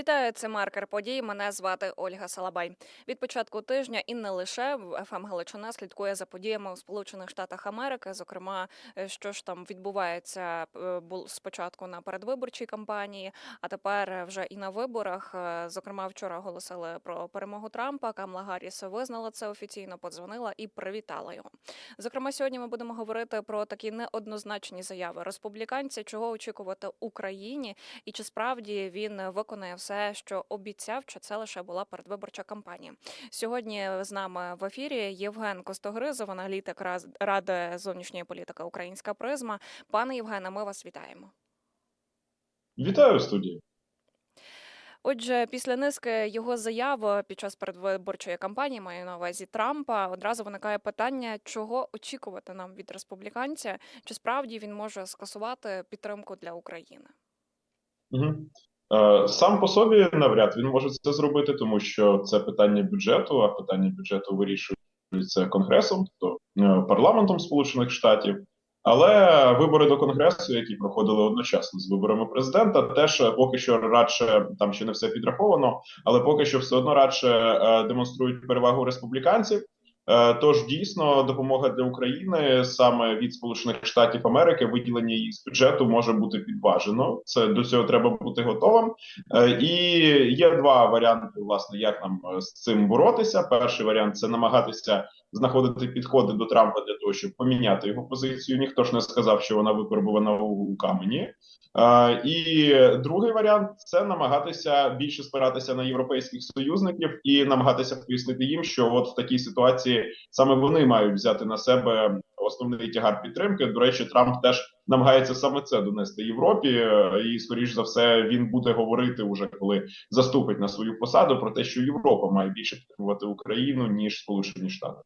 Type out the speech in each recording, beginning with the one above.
Вітаю, це маркер подій. Мене звати Ольга Салабай. Від початку тижня і не лише ФМ Галичина слідкує за подіями у Сполучених Штатах Америки. Зокрема, е, що ж там відбувається е, спочатку на передвиборчій кампанії, а тепер е, вже і на виборах. Зокрема, вчора оголосили про перемогу Трампа. Камла Гарріс визнала це офіційно, подзвонила і привітала його. Зокрема, сьогодні ми будемо говорити про такі неоднозначні заяви республіканця, чого очікувати Україні, і чи справді він виконає все, що обіцяв, чи це лише була передвиборча кампанія. Сьогодні з нами в ефірі Євген Костогризов, аналітик Ради зовнішньої політики Українська призма. Пане Євгене, ми вас вітаємо. Вітаю студії. Отже, після низки його заяв під час передвиборчої кампанії, маю на увазі Трампа, одразу виникає питання, чого очікувати нам від республіканця, чи справді він може скасувати підтримку для України. Угу. Е, сам по собі навряд він може це зробити, тому що це питання бюджету, а питання бюджету вирішується Конгресом, тобто е, парламентом Сполучених Штатів. Але вибори до Конгресу, які проходили одночасно з виборами президента, теж поки що радше там ще не все підраховано, але поки що все одно радше е, демонструють перевагу республіканців. Е, Тож дійсно допомога для України саме від Сполучених Штатів Америки, виділення їх з бюджету може бути підважено. Це до цього треба бути готовим. Е, І є два варіанти, власне, як нам е, з цим боротися. Перший варіант це намагатися знаходити підходи до Трампа для того, щоб поміняти його позицію. Ніхто ж не сказав, що вона викорбована у, камені. І другий варіант це намагатися більше спиратися на європейських союзників і намагатися пояснити їм, що от в такій ситуації саме вони мають взяти на себе основний тягар підтримки. До речі, Трамп теж намагається саме це донести Європі, е, і скоріш за все він буде говорити уже коли заступить на свою посаду про те, що Європа має більше підтримувати Україну ніж Сполучені Штати.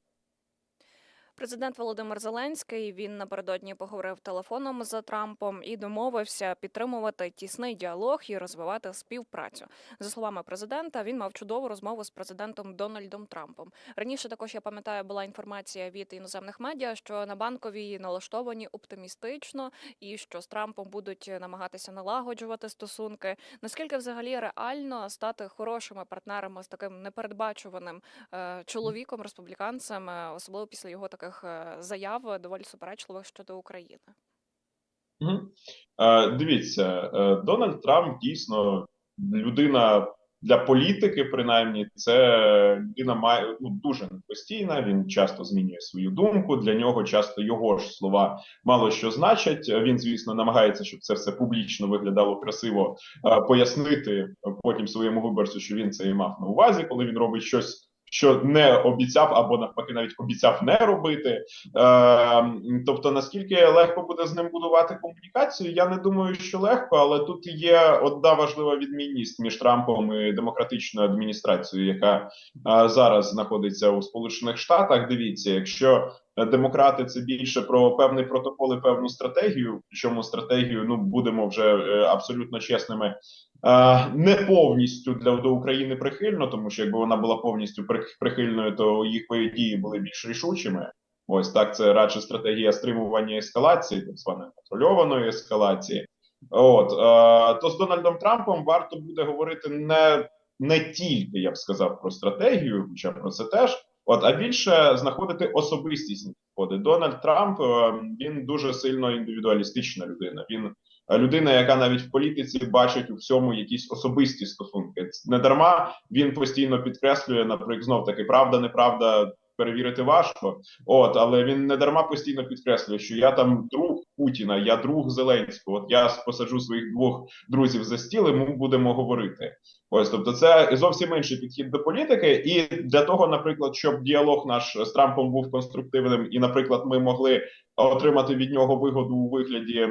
Президент Володимир Зеленський він напередодні поговорив телефоном з Трампом і домовився підтримувати тісний діалог і розвивати співпрацю. За словами президента, він мав чудову розмову з президентом Дональдом Трампом. Раніше також я пам'ятаю, була інформація від іноземних медіа, що на банковій налаштовані оптимістично, і що з Трампом будуть намагатися налагоджувати стосунки. Наскільки взагалі реально стати хорошими партнерами з таким непередбачуваним е, чоловіком, республіканцем, е, особливо після його таких е, заяв доволі суперечливих щодо України. Мгм. Е, Дивіться, е, Дональд Трамп дійсно людина для політики, принаймні, це людина має ну дуже непостійна. Він часто змінює свою думку. Для нього часто його ж слова мало що значать. Він, звісно, намагається, щоб це все публічно виглядало красиво, е, пояснити потім своєму виборцю, що він це і мав на увазі, коли він робить щось. Що не обіцяв або навпаки навіть обіцяв не робити, Е, тобто, наскільки легко буде з ним будувати комунікацію, я не думаю, що легко, але тут є одна важлива відмінність між Трампом і демократичною адміністрацією, яка е, зараз знаходиться у Сполучених Штатах. Дивіться, якщо демократи це більше про певний протокол і певну стратегію, причому стратегію, ну будемо вже е, абсолютно чесними. Е, Не повністю для до України прихильно, тому що якби вона була повністю прих- прихильною, то їх дії були більш рішучими. Ось так, це радше стратегія стримування ескалації, так званої контрольованої ескалації. От е, то з Дональдом Трампом варто буде говорити не, не тільки, я б сказав, про стратегію, хоча про це теж. От, а більше знаходити особистісні підходи. Дональд Трамп е, він дуже сильно індивідуалістична людина. Він людина, яка навіть в політиці бачить у всьому якісь особисті стосунки. Не дарма він постійно підкреслює, наприклад, знов таки правда, неправда. Перевірити важко, от але він не дарма постійно підкреслює, що я там друг Путіна, я друг Зеленського. От я посаджу своїх двох друзів за стіл, і ми будемо говорити. Ось, тобто, це зовсім інший підхід до політики, і для того, наприклад, щоб діалог наш з Трампом був конструктивним, і, наприклад, ми могли отримати від нього вигоду у вигляді,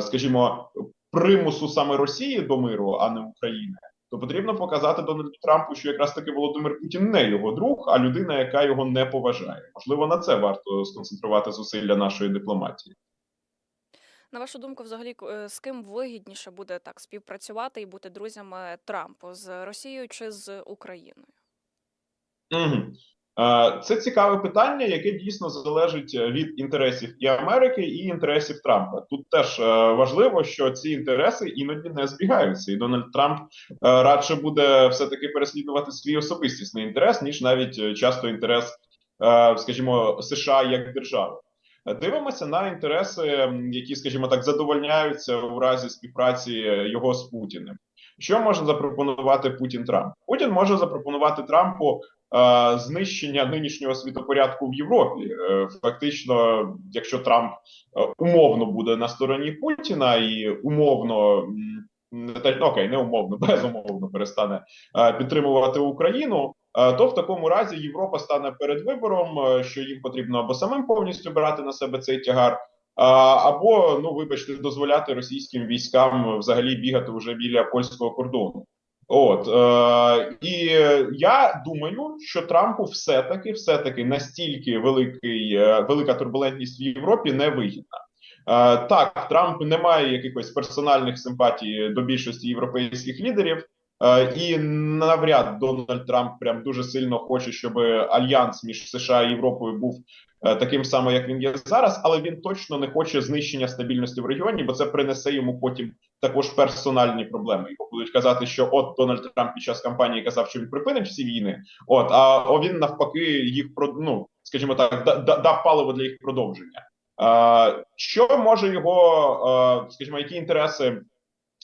скажімо, примусу саме Росії до миру, а не України. То потрібно показати Дональду Трампу, що якраз таки Володимир Путін не його друг, а людина, яка його не поважає. Можливо, на це варто сконцентрувати зусилля нашої дипломатії. На вашу думку, взагалі, е, з ким вигідніше буде так співпрацювати і бути друзями Трампу з Росією чи з Україною? Угу. Е, Це цікаве питання, яке дійсно залежить від інтересів і Америки, і інтересів Трампа. Тут теж е, важливо, що ці інтереси іноді не збігаються, і Дональд Трамп е, радше буде все таки переслідувати свій особистісний інтерес, ніж навіть е, часто інтерес, е, скажімо, США як держави. Е, Дивимося на інтереси, які, скажімо так, задовольняються у разі співпраці його з Путіним. Що може запропонувати Путін Трамп? Путін може запропонувати Трампу е, знищення нинішнього світопорядку в Європі. Е, фактично, якщо Трамп е, умовно буде на стороні Путіна і умовно не ну, окей, не умовно, безумовно перестане е, підтримувати Україну. е, То в такому разі Європа стане перед вибором, е, що їм потрібно або самим повністю брати на себе цей тягар, або ну вибачте, дозволяти російським військам взагалі бігати вже біля польського кордону. От е, і я думаю, що Трампу все-таки все-таки настільки великий е, велика турбулентність в Європі не вигідна. Е, так, Трамп не має якихось персональних симпатій до більшості європейських лідерів. Е, І навряд Дональд Трамп прям дуже сильно хоче, щоб альянс між США і Європою був е, таким самим, як він є зараз, але він точно не хоче знищення стабільності в регіоні, бо це принесе йому потім також персональні проблеми. Його будуть казати, що от Дональд Трамп під час кампанії казав, що він припинить всі війни. От а він навпаки їх про ну, скажімо так, да- да- дав паливо для їх продовження. Що може його, скажімо, які інтереси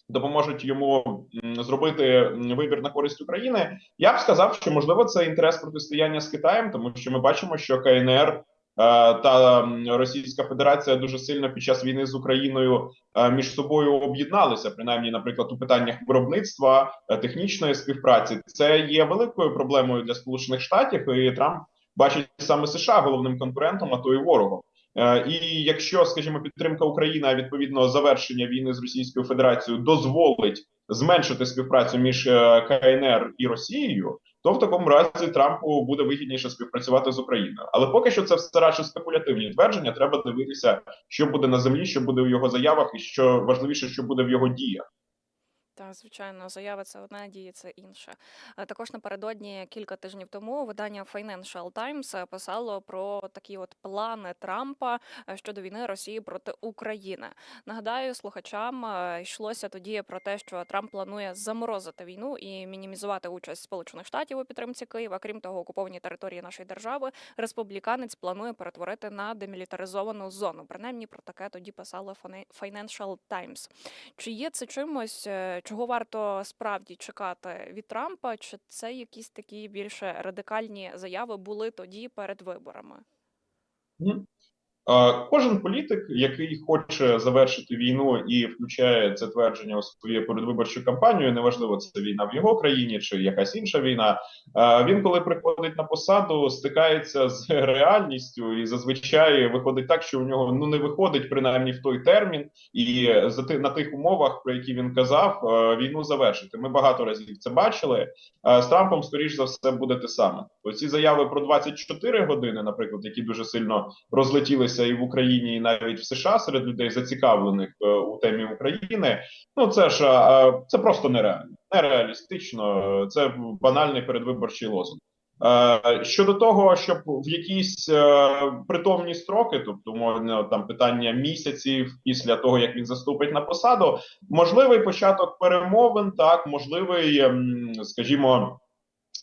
допоможуть йому зробити вибір на користь України? Я б сказав, що можливо це інтерес протистояння з Китаєм, тому що ми бачимо, що КНР та Російська Федерація дуже сильно під час війни з Україною е, між собою об'єдналися, принаймні, наприклад, у питаннях виробництва е, технічної співпраці. Це є великою проблемою для Сполучених Штатів, і Трамп бачить саме США головним конкурентом, а то і ворогом. Е, І якщо, скажімо, підтримка України, а відповідно завершення війни з Російською Федерацією дозволить зменшити співпрацю між е, КНР і Росією, то в такому разі Трампу буде вигідніше співпрацювати з Україною. Але поки що це все радше спекулятивні твердження. Треба дивитися, що буде на землі, що буде в його заявах, і що важливіше, що буде в його діях. Так, звичайно, заява це одна, дії це інше. Також напередодні кілька тижнів тому видання Financial Times е, писало про такі от плани Трампа е, щодо війни Росії проти України. Нагадаю, слухачам е, йшлося тоді про те, що Трамп планує заморозити війну і мінімізувати участь Сполучених Штатів у підтримці Києва. Крім того, окуповані території нашої держави республіканець планує перетворити на демілітаризовану зону. Принаймні про таке тоді писало Financial Times. Чи є це чимось, чого варто справді чекати від Трампа? Чи це якісь такі більше радикальні заяви були тоді перед виборами? Мгм. Кожен політик, який хоче завершити війну і включає це твердження у свою передвиборчу кампанію, неважливо це війна в його країні чи якась інша війна. Він, коли приходить на посаду, стикається з реальністю, і зазвичай виходить так, що у нього ну не виходить принаймні в той термін, і за ти на тих умовах, про які він казав, війну завершити. Ми багато разів це бачили. З Трампом, скоріш за все, буде те саме. Оці заяви про 24 години, наприклад, які дуже сильно розлетілися і в Україні, і навіть в США серед людей зацікавлених е, у темі України. Ну це ж це просто нереально, нереалістично. е, Це банальний передвиборчий лозунг. Е, Щодо того, щоб в якісь притомні строки, тобто можна там питання місяців після того, як він заступить на посаду, можливий початок перемовин, так можливий, ем, скажімо.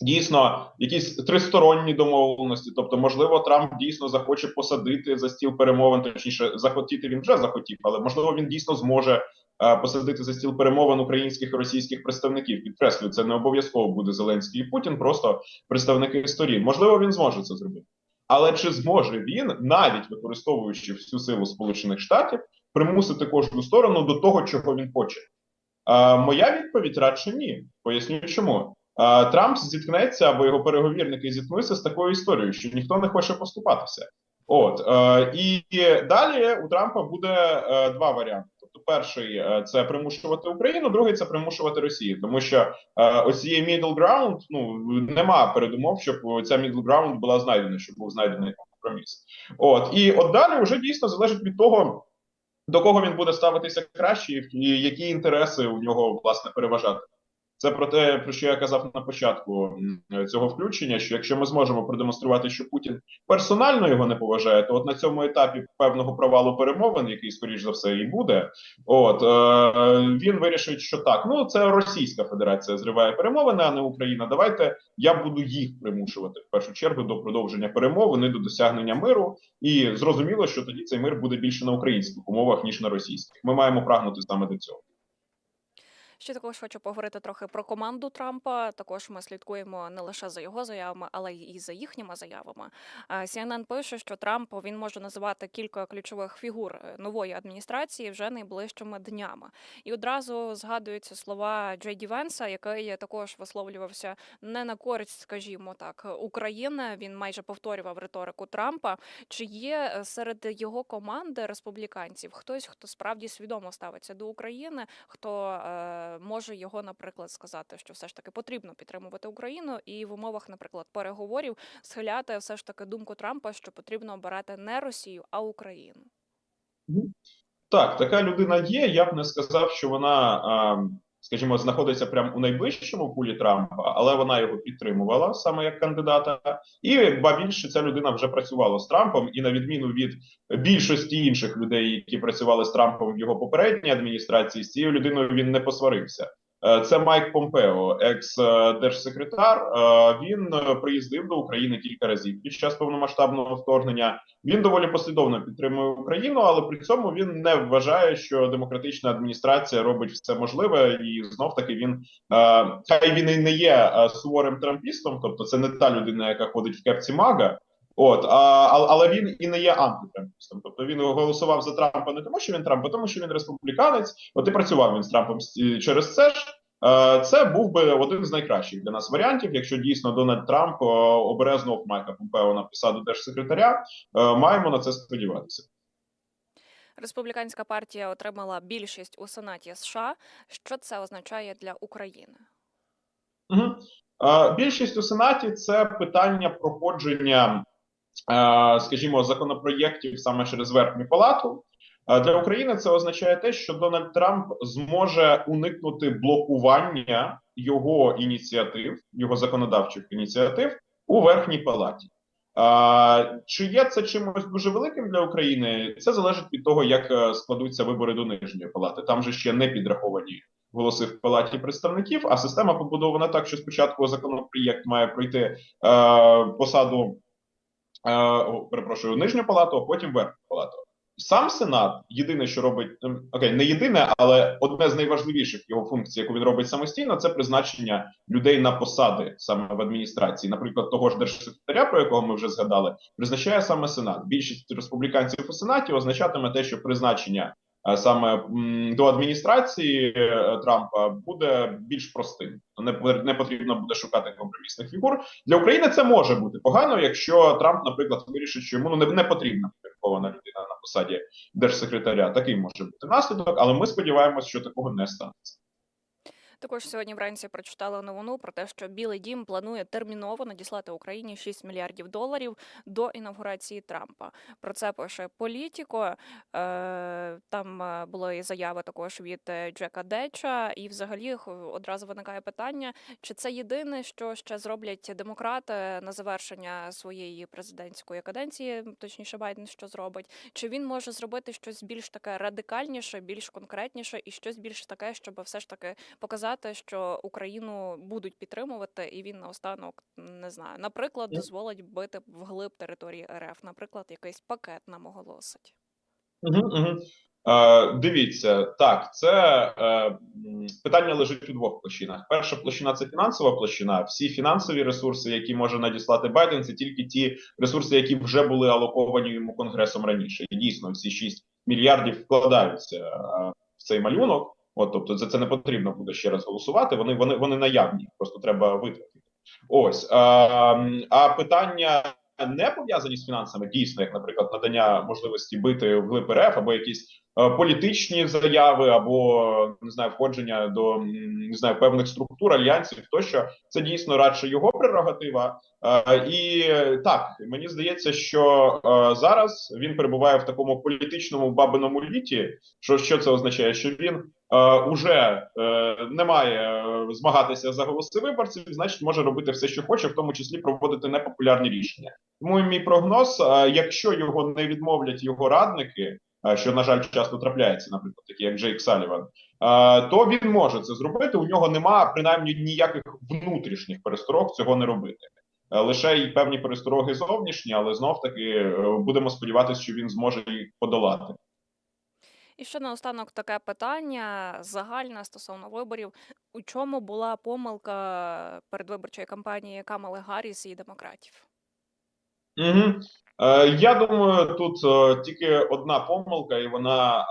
Дійсно, якісь тристоронні домовленості, тобто, можливо, Трамп дійсно захоче посадити за стіл перемовин, точніше, захотіти він вже захотів, але можливо він дійсно зможе е, посадити за стіл перемовин українських і російських представників. Підкреслюю, це не обов'язково буде Зеленський і Путін, просто представники сторін. Можливо, він зможе це зробити. Але чи зможе він, навіть використовуючи всю силу Сполучених Штатів, примусити кожну сторону до того, чого він хоче? Е, моя відповідь радше ні. Поясню чому. Трамп зіткнеться або його переговірники зіткнуться з такою історією, що ніхто не хоче поступатися. От е, і далі у Трампа буде е, два варіанти. Тобто, перший е, це примушувати Україну, другий це примушувати Росію, тому що е, ось цієї middle ground, ну нема передумов, щоб ця middle ground була знайдена, щоб був знайдений компроміс. От і от далі вже дійсно залежить від того, до кого він буде ставитися краще, і які інтереси у нього власне переважати. Це про те, про що я казав на початку цього включення. Що якщо ми зможемо продемонструвати, що Путін персонально його не поважає, то от на цьому етапі певного провалу перемовин, який скоріш за все і буде, от е, він вирішить, що так, ну це Російська Федерація зриває перемовини, а не Україна. Давайте я буду їх примушувати в першу чергу до продовження перемовин і до досягнення миру. І зрозуміло, що тоді цей мир буде більше на українських умовах ніж на російських. Ми маємо прагнути саме до цього. Ще також хочу поговорити трохи про команду Трампа. Також ми слідкуємо не лише за його заявами, але й за їхніми заявами. CNN пише, що Трамп він може називати кілька ключових фігур е, нової адміністрації вже найближчими днями. І одразу згадуються слова Джей Ді Венса, який також висловлювався не на користь, скажімо так, України. Він майже повторював риторику Трампа. Чи є е, серед його команди республіканців хтось, хто справді свідомо ставиться до України, хто е, може його, наприклад, сказати, що все ж таки потрібно підтримувати Україну, і в умовах, наприклад, переговорів схиляти все ж таки думку Трампа, що потрібно обирати не Росію, а Україну. Так, така людина є. Я б не сказав, що вона, а, скажімо, знаходиться прямо у найближчому пулі Трампа, але вона його підтримувала саме як кандидата. І ба більше ця людина вже працювала з Трампом, і на відміну від більшості інших людей, які працювали з Трампом в його попередній адміністрації, з цією людиною він не посварився. Е, Це Майк Помпео, екс-держсекретар. Е, Він е, приїздив до України кілька разів під час повномасштабного вторгнення. Він доволі послідовно підтримує Україну, але при цьому він не вважає, що демократична адміністрація робить все можливе, і знов таки він хай він і не є суворим трампістом, тобто це не та людина, яка ходить в кепці мага. От, а, а- але він і не є антитрампістом. Тобто він голосував за Трампа не тому, що він Трамп, а тому, що він республіканець. От і працював він з Трампом через це ж. Е, Це був би один з найкращих для нас варіантів, якщо дійсно Дональд Трамп е, обере знов Майка Помпео на посаду держсекретаря. Е, Маємо на це сподіватися. Республіканська партія отримала більшість у Сенаті США. Що це означає для України? Угу. Більшість у Сенаті це питання проходження, скажімо, законопроєктів саме через верхню палату. Е, Для України це означає те, що Дональд Трамп зможе уникнути блокування його ініціатив, його законодавчих ініціатив у верхній палаті. А, чи є це чимось дуже великим для України? Це залежить від того, як е, складуться вибори до нижньої палати. Там же ще не підраховані голоси в палаті представників, а система побудована так, що спочатку законопроєкт має пройти е, посаду, е, перепрошую, нижню палату, а потім верхню палату. Сам Сенат, єдине, що робить ем, окей, не єдине, але одне з найважливіших його функцій, яку він робить самостійно, це призначення людей на посади саме в адміністрації. Наприклад, того ж держсекретаря, про якого ми вже згадали, призначає саме Сенат. Більшість республіканців у Сенаті означатиме те, що призначення е, саме до адміністрації е, Трампа буде більш простим. Не, потрібно буде шукати компромісних фігур. Для України це може бути погано, якщо Трамп, наприклад, вирішить, що йому ну, не, потрібна кваліфікована людина на посаді держсекретаря. Такий може бути наслідок, але ми сподіваємося, що такого не станеться. Також сьогодні вранці прочитала новину про те, що Білий Дім планує терміново надіслати Україні 6 мільярдів доларів до інавгурації Трампа. Про це пише Політіко. Е, Там е, були і заяви також від е, Джека Деча, і взагалі одразу виникає питання, чи це єдине, що ще зроблять демократи на завершення своєї президентської каденції, точніше Байден що зробить, чи він може зробити щось більш таке радикальніше, більш конкретніше і щось більш таке, щоб все ж таки показати, що Україну будуть підтримувати, і він наостанок не знаю, наприклад, дозволить бити вглиб території РФ, наприклад, якийсь пакет нам оголосить. Угу, угу. Е, дивіться, так, це е, питання лежить у двох площинах. Перша площина це фінансова площина. Всі фінансові ресурси, які може надіслати Байден, це тільки ті ресурси, які вже були алоковані йому конгресом раніше. І дійсно, всі 6 мільярдів вкладаються е, в цей малюнок. От, тобто, за це не потрібно буде ще раз голосувати. Вони вони вони наявні, просто треба витратити. Ось а, а питання не пов'язані з фінансами, дійсно, як, наприклад, надання можливості бити в РФ або якісь е, політичні заяви, або не знаю, входження до не знаю певних структур, альянсів, тощо це дійсно радше його прерогатива. Е, і так мені здається, що е, зараз він перебуває в такому політичному бабиному літі. Що, що це означає? Що він уже е, не має е, змагатися за голоси виборців, значить може робити все, що хоче, в тому числі проводити непопулярні рішення. Тому мій прогноз: е, якщо його не відмовлять його радники, е, що на жаль часто трапляється, наприклад, такі як Джейк Саліван, е, то він може це зробити. У нього нема принаймні ніяких внутрішніх пересторог цього не робити. Е, Лише й певні перестороги зовнішні, але знов таки е, будемо сподіватися, що він зможе їх подолати. І ще наостанок таке питання загальне стосовно виборів. У чому була помилка передвиборчої кампанії Камали Гарріс і демократів? Угу. Е, я думаю, тут е, тільки одна помилка, і вона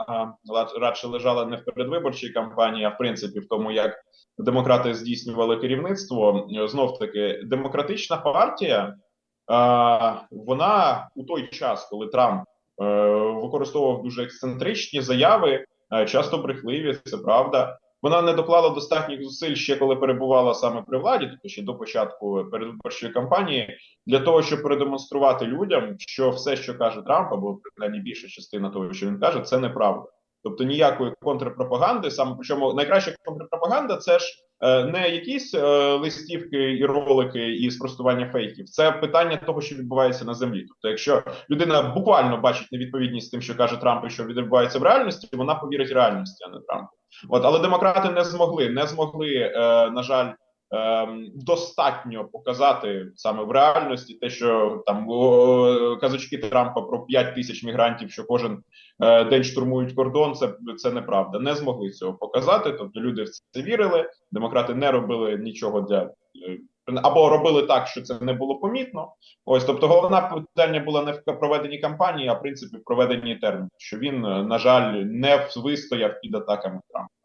е, радше лежала не в передвиборчій кампанії, а в принципі в тому, як демократи здійснювали керівництво. Знов таки, демократична партія, е, вона у той час, коли Трамп використовував дуже ексцентричні заяви, е, часто брехливі, це правда. Вона не доклала достатніх зусиль ще коли перебувала саме при владі, тобто ще до початку передвиборчої кампанії, для того, щоб продемонструвати людям, що все, що каже Трамп, або принаймні більша частина того, що він каже, це неправда. Тобто ніякої контрпропаганди, саме причому найкраща контрпропаганда це ж е, не якісь е, листівки і ролики і спростування фейків. Це питання того, що відбувається на землі. Тобто, якщо людина буквально бачить невідповідність тим, що каже Трамп, і що відбувається в реальності, вона повірить реальності, а не Трампу. От, але демократи не змогли, не змогли, е, на жаль, достатньо показати саме в реальності те, що там о, казочки Трампа про 5 тисяч мігрантів, що кожен е, день штурмують кордон. Це, це неправда. Не змогли цього показати. Тобто люди в це вірили. Демократи не робили нічого для. е, Або робили так, що це не було помітно. Ось, тобто, головна питання була не в проведенні кампанії, а в принципі в проведенні терміну. Що він, е, на жаль, не вистояв під атаками Трампа.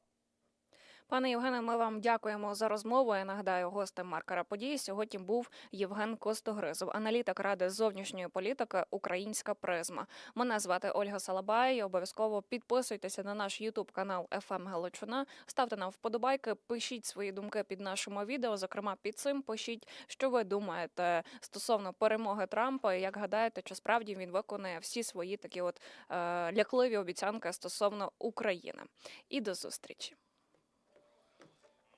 Пане Євгене, ми вам дякуємо за розмову. Я нагадаю, гостем маркера події сьогодні був Євген Костогризов, аналітик ради зовнішньої політики Українська призма. Мене звати Ольга Салабай. Обов'язково підписуйтеся на наш Ютуб канал «ФМ Галичина. Ставте нам вподобайки, пишіть свої думки під нашими відео. Зокрема, під цим пишіть, що ви думаєте стосовно перемоги Трампа. і Як гадаєте, чи справді він виконає всі свої такі от е, лякливі обіцянки стосовно України? І до зустрічі.